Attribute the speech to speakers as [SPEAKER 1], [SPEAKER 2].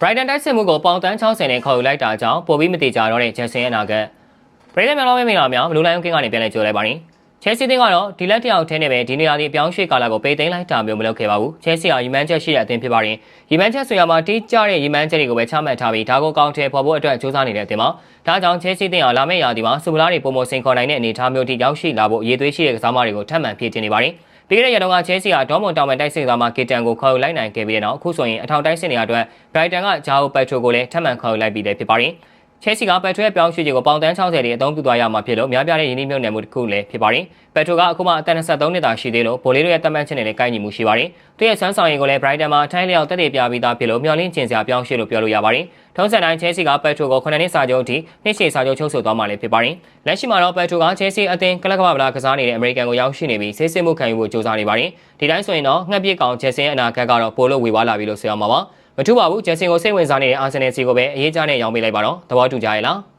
[SPEAKER 1] Brighton တိုက်စစ်မှုကိုပေါင်တန်း60နဲ့ခေါ်ယူလိုက်တာကြောင့်ပိုပြီးမတိကျတော့တဲ့ဂျက်ဆင်ရဲ့အနာဂတ် Brighton မြောက်လုံးမင်္ဂလာများဘလူးလိုင်းကင်းကနေပြန်လည်ကြိုလိုက်ပါရင် Chelsea တင်းကတော့ဒီလက်တယောက်ထဲနဲ့ပဲဒီနေရာဒီအပြောင်းရွှေ့ကာလာကိုပိတ်သိမ်းလိုက်တာမျိုးမလုပ်ခဲ့ပါဘူး Chelsea ကရီမန်ချက်ရှိတဲ့အသင်းဖြစ်ပါရင်ရီမန်ချက်ဆိုရမှာတီးကြတဲ့ရီမန်ချက်တွေကိုပဲချမှတ်ထားပြီးဒါကိုကောင်းတယ်ပေါ်ဖို့အတွက်စူးစမ်းနေတဲ့အသင်းမှာဒါကြောင့် Chelsea တင်းကလာမယ့်ရာသီမှာစူပလာတွေပုံမစင်ခေါ်နိုင်တဲ့အနေအထားမျိုးထိရောက်ရှိလာဖို့အရေးသွေးရှိတဲ့ကစားမတွေကိုထပ်မံဖြည့်တင်နေပါတယ် ပြီးခဲ့တဲ့ရက်တုန်းက Chelsea ကဒေါ်မွန်တောင်ပန်တိုက်စစ်ကစားမကီတန်ကိုခေါ်ယူလိုက်နိုင်ခဲ့ပြီးတဲ့နောက်အခုဆိုရင်အထောင်တိုက်စစ်နေရအတွက် Brighton ကဂျာအိုပက်ထရိုကိုလည်းထပ်မံခေါ်ယူလိုက်ပြီးလည်းဖြစ်ပါတယ်။ ချဲစီကပက်ထရိုရဲ့ပြောင်းရွှေ့ခြင်းကိုပေါင်တန်း60တွေအသုံးပြုသွားရမှာဖြစ်လို့များပြားတဲ့ယင်းနှိမ့်မြုပ်နယ်မှုတစ်ခုလည်းဖြစ်ပါတယ်။ပက်ထရိုကအခုမှအသက်23နှစ်သာရှိသေးလို့ဗိုလ်လေးတို့ရဲ့တတ်မှတ်ချက်နဲ့လည်းကိုက်ညီမှုရှိပါတယ်။သူရဲ့ဆန်းဆောင်ရည်ကိုလည်း Brighton မှာထိုင်းလျောက်တက်တည်ပြပြီးသားဖြစ်လို့မျှော်လင့်ကျင်စရာပြောင်းရွှေ့လို့ပြောလို့ရပါတယ်။ထုံးစံတိုင်းချဲစီကပက်ထရိုကို9နှစ်စာချုပ်အထိနှစ်ရှည်စာချုပ်ချုပ်ဆိုသွားမှလည်းဖြစ်ပါတယ်။လက်ရှိမှာတော့ပက်ထရိုကချဲစီအသင်းကလပ်ကမ္ဘာဗလာကစားနေတဲ့အမေရိကန်ကိုရောက်ရှိနေပြီးဆေးစစ်မှုခံယူဖို့ကြိုးစားနေပါတယ်။ဒီတိုင်းဆိုရင်တော့ငှက်ပြစ်ကောင်ချဲစင်ရဲ့အနာဂတ်ကတော့ပိုလို့ဝေဝါလာပြီလို့ဆိုရမှာပါ။ မထူပါဘူးဂျက်ဆင်ကိုစိတ်ဝင်စားနေတဲ့အာဆင်နယ်စီကိုပဲအရေးကြနဲ့ရောင်းပေးလိုက်ပါတော့သဘောတူကြရဲ့လား။